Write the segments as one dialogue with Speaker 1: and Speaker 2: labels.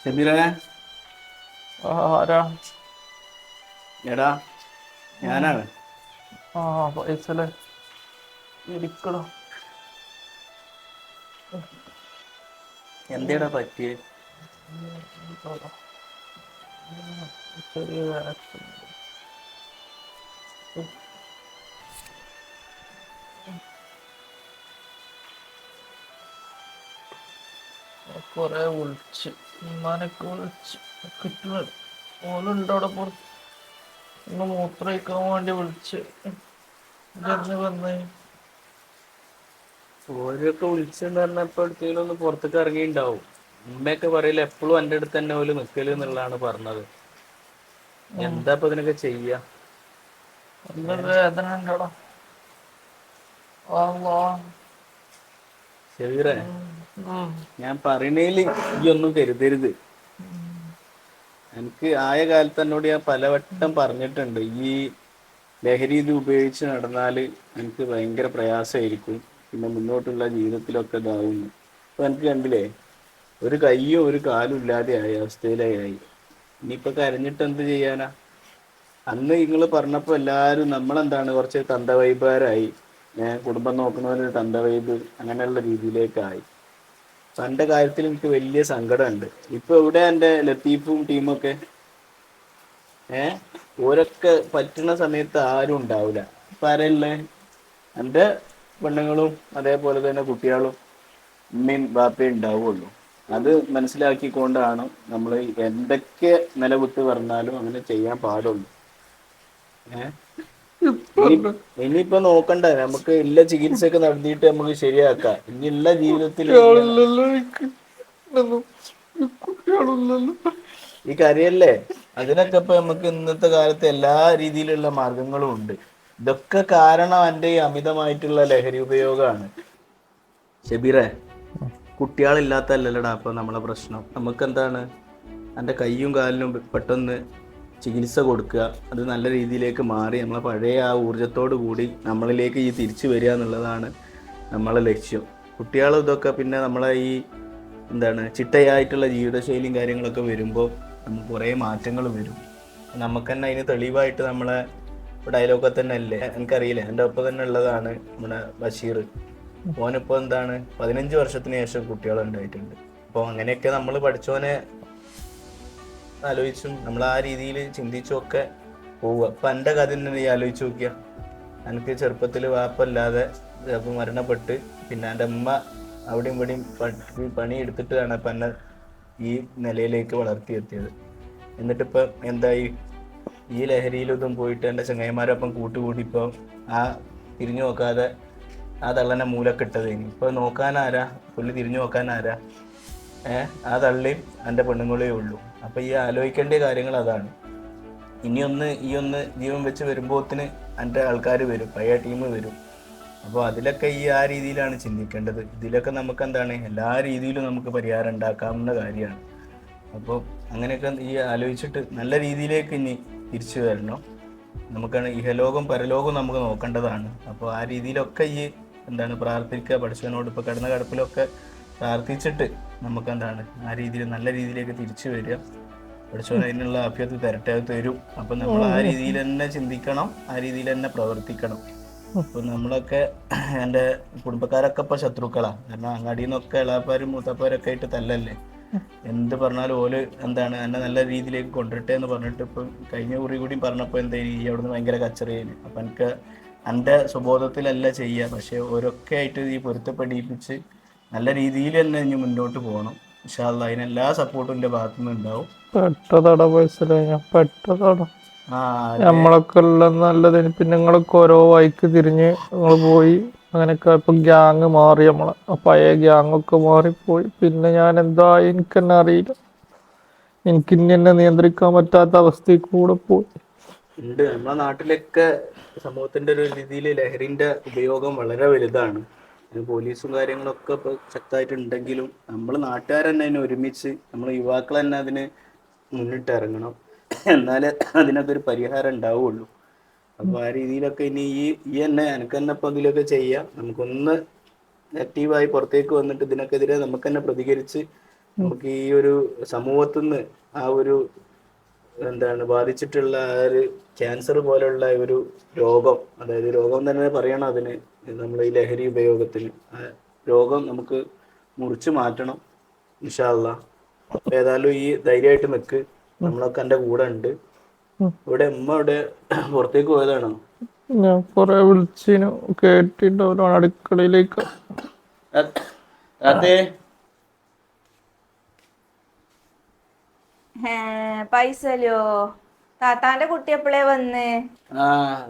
Speaker 1: ഷബീറേ
Speaker 2: ആരാ?
Speaker 1: എടാ ഞാനാണ്.
Speaker 2: ആ പൈസല്ലേ? ഇരിക്കണോ
Speaker 1: എന്തേടാ പറ്റിയേ?
Speaker 2: ചെറിയ. കൊറേ വിളിച്ച് ഉമ്മാനൊക്കെ വിളിച്ച് കിട്ടുന്നത് ഓലുണ്ട് അവിടെ പുറത്ത്? ഒന്ന് മൂത്രയിക്കാൻ വേണ്ടി വിളിച്ച്. ഇതെന്ന് വന്നേ?
Speaker 1: ഓരൊക്കെ വിളിച്ചെന്ന് പറഞ്ഞപ്പോ അടുത്തേലും ഒന്ന് പുറത്തേക്ക് ഇറങ്ങിണ്ടാവും ഉമ്മയൊക്കെ പറയില്ല എപ്പോഴും എന്റെ അടുത്ത് തന്നെ ഓൽ നിക്കൽ എന്നുള്ളതാണ് പറഞ്ഞത്. എന്താ ഇപ്പൊ ഇതിനൊക്കെ ചെയ്യാ
Speaker 2: നല്ല വേദന ഉണ്ടടാ വാ
Speaker 1: ഷബീറേ ഞാൻ പറയണേൽ ഈ ഒന്നും കരുതരുത്. എനിക്ക് ആയ കാലത്ത് എന്നോട് ഞാൻ പലവട്ടം പറഞ്ഞിട്ടുണ്ട്. ഈ ലഹരി ഇത് ഉപയോഗിച്ച് നടന്നാൽ എനിക്ക് ഭയങ്കര പ്രയാസമായിരിക്കും. പിന്നെ മുന്നോട്ടുള്ള ജീവിതത്തിലൊക്കെ ഇതാവുന്നു അപ്പൊ എനിക്ക് കണ്ടില്ലേ ഒരു കൈയോ ഒരു കാലും ഇല്ലാതെ ആയ അവസ്ഥയിലായി. ഇനിയിപ്പൊ കരഞ്ഞിട്ട് എന്ത് ചെയ്യാനാ? അന്ന് നിങ്ങൾ പറഞ്ഞപ്പോൾ എല്ലാവരും നമ്മളെന്താണ് കുറച്ച് ഞാൻ കുടുംബം നോക്കുന്നവർ തന്ത വൈബ് അങ്ങനെയുള്ള രീതിയിലേക്കായി. തന്റെ കാര്യത്തിൽ എനിക്ക് വലിയ സങ്കടമുണ്ട് ഇപ്പൊ എവിടെ എന്റെ ലത്തീഫും ടീമൊക്കെ ഏ ഓരൊക്കെ പറ്റുന്ന സമയത്ത് ആരും ഉണ്ടാവില്ല ഇപ്പൊ ആരല്ലേ എന്റെ പെണ്ണുങ്ങളും അതേപോലെ തന്നെ കുട്ടികളും ഉമ്മയും ബാപ്പയും ഉണ്ടാവുള്ളൂ. അത് മനസ്സിലാക്കിക്കൊണ്ടാണ് നമ്മൾ എന്തൊക്കെ നിലവിട്ട് പറഞ്ഞാലും അങ്ങനെ ചെയ്യാൻ പാടുള്ളൂ. ഇനിയിപ്പോ നോക്കണ്ട. നമുക്ക് എല്ലാ ചികിത്സയൊക്കെ നടത്തിയിട്ട് നമുക്ക് ശരിയാക്കാം. ഇനിയുള്ള ജീവിതത്തിൽ ഈ കാര്യല്ലേ? അതിനൊക്കെ ഇപ്പൊ നമുക്ക് ഇന്നത്തെ കാലത്ത് എല്ലാ രീതിയിലുള്ള മാർഗങ്ങളും ഉണ്ട്. ഇതൊക്കെ കാരണം എന്റെ ഈ അമിതമായിട്ടുള്ള ലഹരി ഉപയോഗമാണ്. ഷബീറെ കുട്ടികളില്ലാത്തല്ലല്ലടാ അപ്പൊ നമ്മളെ പ്രശ്നം. നമുക്ക് എന്താണ് എന്റെ കയ്യും കാലിനും പെട്ടെന്ന് ചികിത്സ കൊടുക്കുക അത് നല്ല രീതിയിലേക്ക് മാറി നമ്മളെ പഴയ ആ ഊർജത്തോടു കൂടി നമ്മളിലേക്ക് ഈ തിരിച്ചു വരിക എന്നുള്ളതാണ് നമ്മളെ ലക്ഷ്യം. കുട്ടികളും ഇതൊക്കെ പിന്നെ നമ്മളെ ഈ എന്താണ് ചിട്ടയായിട്ടുള്ള ജീവിതശൈലിയും കാര്യങ്ങളൊക്കെ വരുമ്പോൾ നമുക്ക് കുറേ മാറ്റങ്ങൾ വരും. നമുക്ക് തന്നെ അതിന് തെളിവായിട്ട് നമ്മളെ ഡയലോഗൊക്കെ തന്നെ അല്ലേ? എനിക്കറിയില്ല. എന്റെ ഒപ്പം തന്നെ ഉള്ളതാണ് നമ്മുടെ ബഷീർ. ഓനിപ്പോൾ എന്താണ് പതിനഞ്ച് വർഷത്തിന് ശേഷം കുട്ടികൾ ഉണ്ടായിട്ടുണ്ട് അപ്പോൾ അങ്ങനെയൊക്കെ നമ്മൾ പഠിച്ചോനെ ആലോചിച്ചും നമ്മൾ ആ രീതിയിൽ ചിന്തിച്ചും ഒക്കെ പോവുക. അപ്പം എന്റെ കഥ തന്നെ നീ ആലോചിച്ച് നോക്കിയ. എനിക്ക് ചെറുപ്പത്തിൽ വാപ്പല്ലാതെ മരണപ്പെട്ട് പിന്നെ എന്റെ അമ്മ അവിടെയും ഇവിടെയും പണി എടുത്തിട്ടാണ് ഇപ്പം എന്നെ ഈ നിലയിലേക്ക് വളർത്തിയെത്തിയത്. എന്നിട്ടിപ്പം എന്തായി? ഈ ലഹരിയിലൊന്നും പോയിട്ട് എന്റെ ചങ്ങായിമാരൊപ്പം കൂട്ടുകൂടി ഇപ്പോൾ ആ തിരിഞ്ഞു നോക്കാതെ ആ തള്ളനെ മൂലൊക്കെ ഇനി. ഇപ്പൊ നോക്കാനാരാ പുള്ളി തിരിഞ്ഞു നോക്കാനാരാ ഏഹ് ആ തള്ളിയും എന്റെ പെണ്ണുങ്ങളേ ഉള്ളൂ. അപ്പൊ ഈ ആലോചിക്കേണ്ട കാര്യങ്ങൾ അതാണ്. ഇനി ഒന്ന് ഈ ഒന്ന് ജീവൻ വെച്ച് വരുമ്പോത്തിന് എന്റെ ആൾക്കാർ വരും പഴയ ടീം വരും. അപ്പോൾ അതിലൊക്കെ ഈ ആ രീതിയിലാണ് ചിന്തിക്കേണ്ടത്. ഇതിലൊക്കെ നമുക്ക് എന്താണ് എല്ലാ രീതിയിലും നമുക്ക് പരിഹാരം ഉണ്ടാക്കാവുന്ന കാര്യമാണ്. അപ്പോൾ അങ്ങനെയൊക്കെ ഈ ആലോചിച്ചിട്ട് നല്ല രീതിയിലേക്ക് ഇനി തിരിച്ചു വരണം. നമുക്കാണ് ഇഹലോകം പരലോകം നമുക്ക് നോക്കേണ്ടതാണ്. അപ്പോൾ ആ രീതിയിലൊക്കെ ഈ എന്താണ് പ്രാർത്ഥിക്കുക പഠിച്ചവനോട് ഇപ്പോൾ കിടന്ന കിടപ്പിലൊക്കെ പ്രാർത്ഥിച്ചിട്ട് നമുക്ക് എന്താണ് ആ രീതിയിൽ നല്ല രീതിയിലേക്ക് തിരിച്ചു വരിക. പഠിച്ചോ അതിനുള്ള അഭ്യർത്ഥി തരട്ടെ അത് തരും. അപ്പൊ നമ്മൾ ആ രീതിയിൽ തന്നെ ചിന്തിക്കണം ആ രീതിയിൽ തന്നെ പ്രവർത്തിക്കണം. അപ്പൊ നമ്മളൊക്കെ എന്റെ കുടുംബക്കാരൊക്കെ ഇപ്പൊ ശത്രുക്കളാ. കാരണം അങ്ങാടിയിൽ നിന്നൊക്കെ ഇളാപ്പാരും മൂത്തപ്പാരൊക്കെ ആയിട്ട് തല്ലല്ലേ. എന്ത് പറഞ്ഞാലും ഓൽ എന്താണ് എന്നെ നല്ല രീതിയിലേക്ക് കൊണ്ടുവരട്ടെ എന്ന് പറഞ്ഞിട്ട് ഇപ്പം കഴിഞ്ഞ കുറി കൂടി പറഞ്ഞപ്പോൾ എന്താ ഈ അവിടുന്ന് ഭയങ്കര കച്ചറിയേന്. അപ്പൊ എനിക്ക് എന്റെ സ്വബോധത്തിലല്ല ചെയ്യുക. പക്ഷെ ഓരൊക്കെ ആയിട്ട് ഈ പൊരുത്തപ്പെടിപ്പിച്ച് നല്ല രീതിയിൽ തന്നെ ഇനി മുന്നോട്ട് പോകണം. പക്ഷെ അതിന് എല്ലാ സപ്പോർട്ടും എന്റെ ഭാഗത്തുനിന്ന് ഉണ്ടാവും.
Speaker 2: പെട്ടതട ഞാൻ നമ്മളൊക്കെ ഉള്ള നല്ലതിന് പിന്നെ നിങ്ങളൊക്കെ ഓരോ വഴിക്ക് തിരിഞ്ഞ് നിങ്ങൾ പോയി അങ്ങനെയൊക്കെ ഇപ്പൊ ഗ്യാങ് മാറി നമ്മളെ പഴയ ഗ്യാങ് ഒക്കെ മാറിപ്പോയി. പിന്നെ ഞാൻ എന്താ എനിക്ക് തന്നെ അറിയില്ല. എനിക്ക് ഇനി എന്നെ നിയന്ത്രിക്കാൻ പറ്റാത്ത അവസ്ഥയിൽ കൂടെ പോയി.
Speaker 1: ഉണ്ട്. നമ്മുടെ നാട്ടിലൊക്കെ സമൂഹത്തിന്റെ ഒരു രീതിയിൽ ലഹരിന്റെ ഉപയോഗം വളരെ വലുതാണ്. പോലീസും കാര്യങ്ങളൊക്കെ ഇപ്പൊ ശക്തമായിട്ടുണ്ടെങ്കിലും നമ്മൾ നാട്ടുകാർ തന്നെ അതിനെ ഒരുമിച്ച് നമ്മൾ യുവാക്കൾ തന്നെ അതിന് മുന്നിട്ട് ഇറങ്ങണം എന്നാലേ അതിനൊക്കെ ഒരു പരിഹാരം ഉണ്ടാവുള്ളൂ. അപ്പൊ ആ രീതിയിലൊക്കെ ഇനി ഈ ഈ തന്നെ എനിക്ക് തന്നെ ഇപ്പൊ ഇതിലൊക്കെ ചെയ്യാം. നമുക്കൊന്ന് നെഗറ്റീവായി പുറത്തേക്ക് വന്നിട്ട് ഇതിനൊക്കെതിരെ നമുക്ക് തന്നെ പ്രതികരിച്ച് നമുക്ക് ഈ ഒരു സമൂഹത്തിൽ നിന്ന് ആ ഒരു എന്താണ് ബാധിച്ചിട്ടുള്ള ആ ഒരു ക്യാൻസർ പോലെയുള്ള ഒരു രോഗം അതായത് രോഗം തന്നെ പറയണം അതിന്. നമ്മൾ ഈ ലഹരി ഉപയോഗത്തിൽ രോഗം നമുക്ക് മുറിച്ച് മാറ്റണം ഇൻഷാല്ല ഏതായാലും ഈ ധൈര്യമായിട്ട് നിൽക്ക് നമ്മളൊക്കെ എന്റെ കൂടെ ഉണ്ട്. ഇവിടെ ഉമ്മ ഇവിടെ പുറത്തേക്ക് പോയതാണോ?
Speaker 2: ഞാൻ കുറെ വിളിച്ചിനു. കേട്ടിട്ടുണ്ടോ അടുക്കളയിലേക്ക്.
Speaker 1: അതെ
Speaker 3: ഹേ, പൈസല്ലോ താത്താന്റെ കുട്ടി എപ്പോഴേ വന്ന്?
Speaker 1: ആ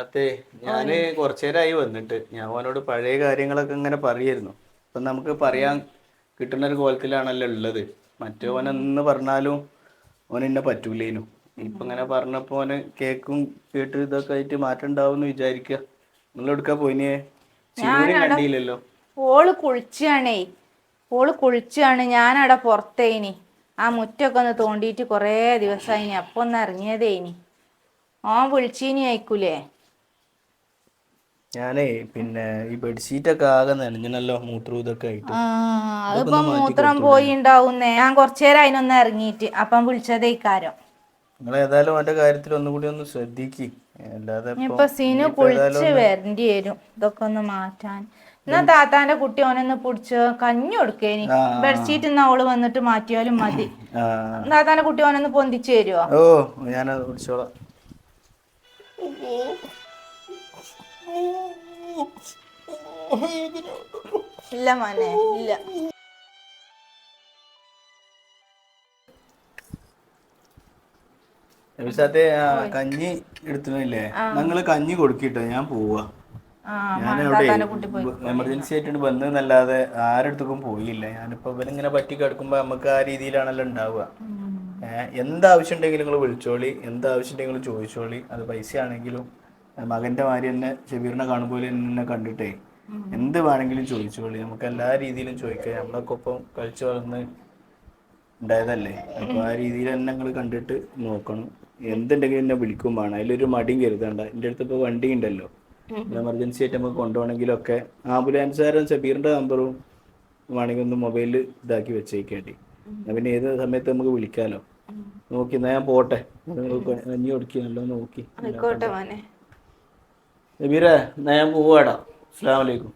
Speaker 1: അതെ ഞാൻ കുറച്ചേരായി വന്നിട്ട്. ഞാൻ അവനോട് പഴയ കാര്യങ്ങളൊക്കെ ഇങ്ങനെ പറയായിരുന്നു. അപ്പൊ നമുക്ക് പറയാൻ കിട്ടുന്ന ഒരു കോലത്തിലാണല്ലോ ഉള്ളത്. മറ്റോൻ എന്ന് പറഞ്ഞാലും ഓൻ എന്നെ പറ്റൂലേനു. ഇപ്പൊ ഇങ്ങനെ പറഞ്ഞപ്പോ ഓന് കേക്കും കേട്ട് ഇതൊക്കെ ആയിട്ട് മാറ്റം ഉണ്ടാവും എന്ന് വിചാരിക്കുക നിങ്ങൾ എടുക്കാ കണ്ടില്ലല്ലോ.
Speaker 3: ഓൾ കുളിച്ചാണേ. ഓൾ കുളിച്ചാണ്. ഞാനവിടെ പുറത്തേനി. ആ മുറ്റൊക്കെ ഒന്ന് തോണ്ടിയിട്ട് കുറേ ദിവസമായി ഇനി അപ്പം ഒന്ന് ഇറങ്ങിയതേ ഇനി. ഓൻ വിളിച്ചീനി അയക്കൂലേ
Speaker 1: ഞാനേ പിന്നെ ഈ ബെഡ്ഷീറ്റ് ഒക്കെ ആകെ നനഞ്ഞല്ലോ മൂത്രവും ഇതൊക്കെ ആയിട്ട്.
Speaker 3: ആ അതിപ്പോ മൂത്രം പോയി ഉണ്ടാവുന്നേ ഞാൻ കുറച്ചേരം അതിനൊന്ന് ഇറങ്ങിയിട്ട് അപ്പം വിളിച്ചതേ ഇക്കാരം
Speaker 1: നിങ്ങൾ ഏതായാലും അവന്റെ കാര്യത്തിൽ ഒന്നുകൂടി ഒന്ന് ശ്രദ്ധിക്ക്. അല്ലാതെ ഇപ്പൊ-
Speaker 3: ഇപ്പൊ സീനു കുളിച്ച് വരേണ്ടി വരും. ഇതൊക്കെ ഒന്ന് മാറ്റാൻ. എന്നാ താത്താന്റെ കുട്ടി ഓനൊന്ന് പിടിച്ച് കഞ്ഞു കൊടുക്കേനി ബെഡ്ഷീറ്റ് എന്നാ അവൾ വന്നിട്ട് മാറ്റിയാലും മതി. താത്താന്റെ കുട്ടി ഓനൊന്ന് പൊന്തിച്ചു തരുവോ?
Speaker 1: ഓ വിളിച്ചോളാം
Speaker 3: ഇല്ല മോനെ ഇല്ല.
Speaker 1: കഞ്ഞി എടുത്തില്ലേ ഞങ്ങൾ കഞ്ഞി കൊടുക്കിട്ടോ ഞാൻ പോവാ. ഞാൻ അവിടെ എമർജൻസി ആയിട്ടാണ് വന്നതെന്നല്ലാതെ ആരടുത്തേക്കും പോയില്ല. ഞാനിപ്പോ ഇവനിങ്ങനെ പറ്റി കിടക്കുമ്പോ നമുക്ക് ആ രീതിയിലാണല്ലോ ഉണ്ടാവുക. എന്താവശ്യം ഉണ്ടെങ്കിലും നിങ്ങൾ വിളിച്ചോളി. എന്താവശ്യം ഉണ്ടെങ്കിലും ചോദിച്ചോളി. അത് പൈസ ആണെങ്കിലും മകന്റെ മാതിരി തന്നെ ഷബീറിനെ കാണുമ്പോൾ എന്നെ കണ്ടിട്ടേ എന്ത് വേണമെങ്കിലും ചോദിച്ചോളി. നമുക്ക് എല്ലാ രീതിയിലും ചോദിക്കാം. നമ്മളൊക്കെ ഒപ്പം കളിച്ചു വളർന്ന് ഉണ്ടായതല്ലേ? അപ്പൊ ആ രീതിയിൽ തന്നെ നിങ്ങൾ കണ്ടിട്ട് നോക്കണം. എന്തുണ്ടെങ്കിലും എന്നെ വിളിക്കുമ്പോൾ വേണം. അതിലൊരു മടിയും കരുതണ്ട. എന്റെ അടുത്ത് ഇപ്പോൾ വണ്ടി ഉണ്ടല്ലോ. എമർജൻസി ആയിട്ട് നമുക്ക് കൊണ്ടുപോകണമെങ്കിലൊക്കെ ആംബുലൻസുകാരൻ സബീറിന്റെ നമ്പറും വേണമെങ്കിൽ ഒന്ന് മൊബൈലിൽ ഇതാക്കി വെച്ചേക്കേണ്ടി പിന്നെ ഏത് സമയത്ത് നമുക്ക് വിളിക്കാലോ? നോക്കി എന്നാ ഞാൻ പോട്ടെ. കഞ്ഞി കൊടുക്കി നല്ലോ നോക്കി.
Speaker 3: മോനെ.
Speaker 1: സബീറെ എന്നാ ഞാൻ പോവാടാ. അസ്സാം വലൈക്കും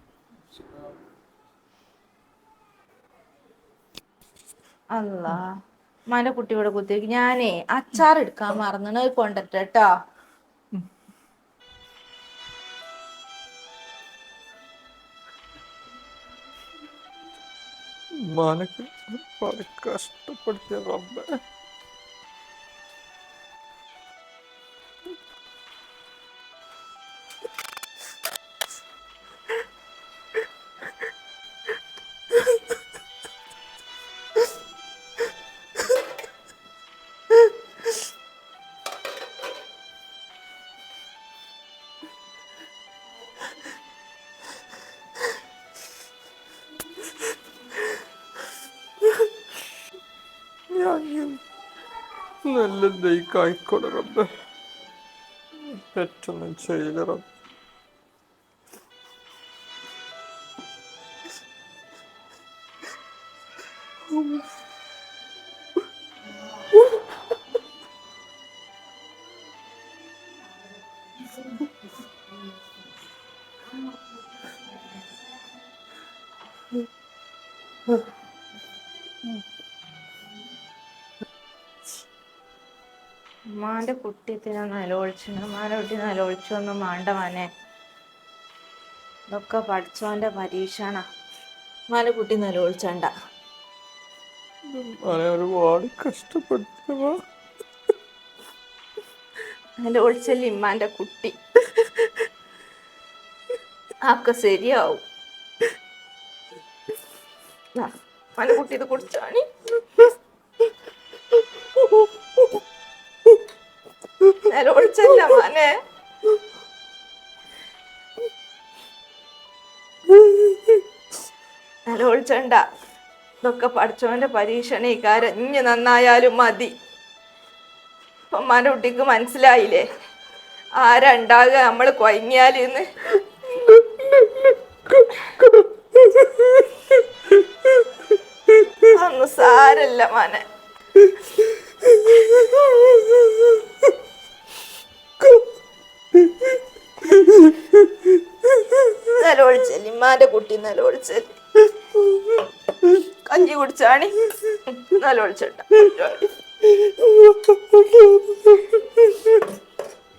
Speaker 3: അല്ലാ മന്റെ കുട്ടി ഇവിടെ കുത്തിരിക്കും ഞാനേ അച്ചാർ എടുക്കാൻ മറന്നു കൊണ്ടിട്ട് കേട്ടോ
Speaker 2: മനക്ക് കഷ്ടപ്പെടുത്തിയ റബ്ബേ നല്ലതായി കായിക്കോട്ടെ റബ്ബ്. പെട്ടെന്ന് ചെയ്യില്ല റബ്ബേ.
Speaker 3: ഉമ്മാന്റെ കുട്ടിയത്തിനെ നിലവിളിച്ചു ഉമ്മാന്റെ കുട്ടി നിലവിളിച്ചു ഒന്ന് മാണ്ട മാനെ. ഇതൊക്കെ പഠിച്ചവന്റെ പരീക്ഷണ. ഉമ്മാന്റെ കുട്ടി നിലവിളിച്ചണ്ട
Speaker 2: ഒരുപാട് കഷ്ടപ്പെടുത്തിയവാ
Speaker 3: അതിന്റെ ഒളിച്ചല്ലേ ഇമ്മാന്റെ കുട്ടി. ഒക്കെ ശരിയാവും. കുട്ടി ഇത് കുടിച്ചാണി ഒളിച്ചല്ല മാനെ ഒളിച്ചണ്ട ഇതൊക്കെ പഠിച്ചവന്റെ പരീക്ഷണ ഇഞ്ഞ് നന്നായാലും മതി. ഇപ്പൊ ഉമ്മാന്റെ കുട്ടിക്ക് മനസ്സിലായില്ലേ? ആരണ്ടാകുക നമ്മൾ കൊയങ്ങിയാലിന്ന് അന്ന് സാരല്ല മനെ. ഇമ്മാന്റെ കുട്ടി നിലവിളിച്ചല്ലേ കഞ്ഞി കുടിച്ചാണി. നിലവിളിച്ചണ്ട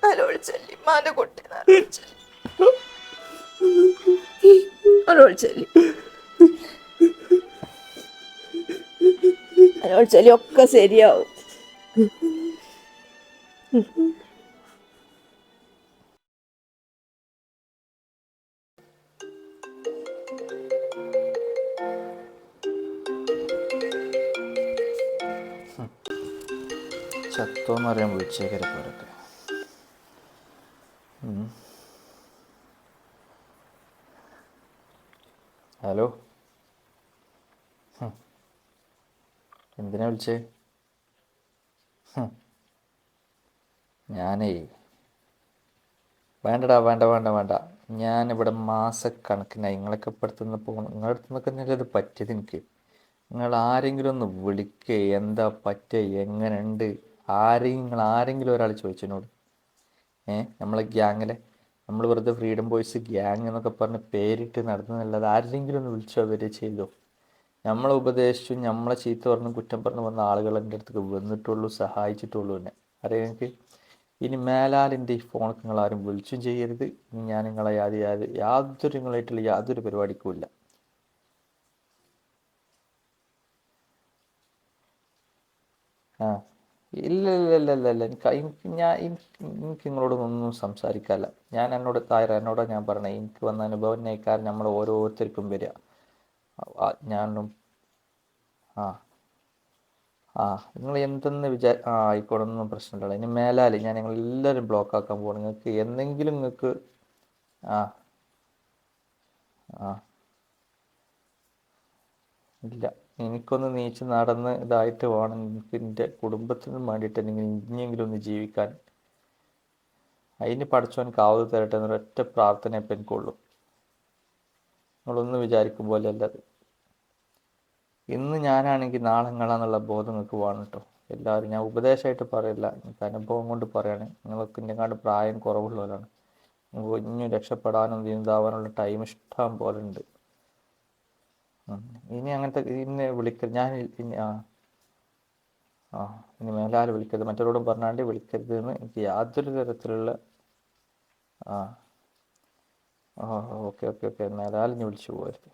Speaker 3: നിലവിളിച്ചല്ലേ ഇമ്മാന്റെ കുട്ടി ഒക്കെ ശരിയാവും.
Speaker 4: ചത്തോന്ന് അറിയാൻ വിളിച്ചേക്കരെ പോരൊക്കെ ഹലോ. എന്തിനാ വിളിച്ചേ. ഞാനേ വേണ്ടടാ വേണ്ട വേണ്ട വേണ്ട. ഞാനിവിടെ മാസക്കണക്കിനായി നിങ്ങളൊക്കെ ഇപ്പടുത്തുനിന്ന് പോകണം നിങ്ങളുടെ അടുത്തു നിന്നൊക്കെ ഇത് പറ്റിയത് എനിക്ക്? നിങ്ങൾ ആരെങ്കിലും ഒന്ന് വിളിക്കേ. എന്താ പറ്റുക എങ്ങനെയുണ്ട്? ആരെയും നിങ്ങൾ ആരെങ്കിലും ഒരാൾ ചോദിച്ചതിനോട് ഏഹ് നമ്മളെ ഗ്യാങ്ങിലെ നമ്മൾ വെറുതെ ഫ്രീഡം ബോയ്സ് ഗ്യാങ് എന്നൊക്കെ പറഞ്ഞ് പേരിട്ട് നടത്തുന്നതല്ലാതെ ആരെങ്കിലും ഒന്ന് വിളിച്ചോ അവരെ ചെയ്തോ? നമ്മളെ ഉപദേശിച്ചു നമ്മളെ ചീത്ത പറഞ്ഞു കുറ്റം പറഞ്ഞു വന്ന ആളുകൾ എന്റെ അടുത്തേക്ക് വന്നിട്ടുള്ളൂ സഹായിച്ചിട്ടുള്ളൂ എന്നെ. അറിയാം എനിക്ക്? ഇനി മേലാലിന്റെ ഈ ഫോണൊക്കെ നിങ്ങൾ ആരും വിളിച്ചും ചെയ്യരുത്. ഇനി ഞാൻ നിങ്ങളെ യാതൊരു യാതൊരു യാതൊരു നിങ്ങളായിട്ടുള്ള യാതൊരു പരിപാടിക്കും ഇല്ല. ആ. ഇല്ല ഇല്ല ഇല്ല ഇല്ല ഇല്ല എനിക്ക് ഞാൻ എനിക്ക് നിങ്ങളോടൊന്നും സംസാരിക്കാല്ല. ഞാൻ എന്നോട് തായറ എന്നോട് ഞാൻ പറഞ്ഞത് എനിക്ക് വന്ന അനുഭവം നയിക്കാൻ നമ്മൾ ഓരോരുത്തർക്കും വരിക. ഞാനും ആ ആ നിങ്ങൾ എന്തെന്ന് വിചാ ആ ആയിക്കോട്ടെ ഒന്നും പ്രശ്നമില്ല ഇനി മേലാൽ ഞാൻ നിങ്ങൾ എല്ലാവരും ബ്ലോക്ക് ആക്കാൻ പോകണം നിങ്ങൾക്ക് എന്തെങ്കിലും നിങ്ങൾക്ക് ആ ആ ഇല്ല. എനിക്കൊന്ന് നീച്ച് നടന്ന് ഇതായിട്ട് വേണം എനിക്ക് എന്റെ കുടുംബത്തിനും വേണ്ടിയിട്ട് എനിക്ക് ഇനിയെങ്കിലും ഒന്ന് ജീവിക്കാൻ. അതിന് പഠിച്ചവൻ കാവൽ തരട്ടെ എന്നൊരു ഒറ്റ പ്രാർത്ഥന ഇപ്പം എനിക്കുള്ളൂ. നിങ്ങളൊന്ന് വിചാരിക്കും പോലെ അല്ലത് ഇന്ന് ഞാനാണെങ്കിൽ നാളെ നിങ്ങളാന്നുള്ള ബോധം നിങ്ങൾക്ക് വേണം കേട്ടോ. എല്ലാവരും ഞാൻ ഉപദേശമായിട്ട് പറയില്ല. എനിക്ക് അനുഭവം കൊണ്ട് പറയാണ്. നിങ്ങൾക്ക് എന്നെക്കാണ്ട് പ്രായം കുറവുള്ളവരാണ്. ഇനിയും രക്ഷപ്പെടാനും നീന്താവാനുള്ള ടൈം ഇഷ്ടം പോലെ ഉണ്ട്. ഇനി അങ്ങനത്തെ ഇനി വിളിക്കരുത്. ഞാൻ ഇനി ആ. ആ ഇനി മേലാൽ വിളിക്കരുത്. മറ്റവരോടും പറഞ്ഞാണ്ട് വിളിക്കരുത് എന്ന് എനിക്ക് യാതൊരു തരത്തിലുള്ള ആ. ആ ഓക്കെ ഓക്കെ ഓക്കെ. മേലാൽ ഇനി വിളിച്ചു പോകരുത്.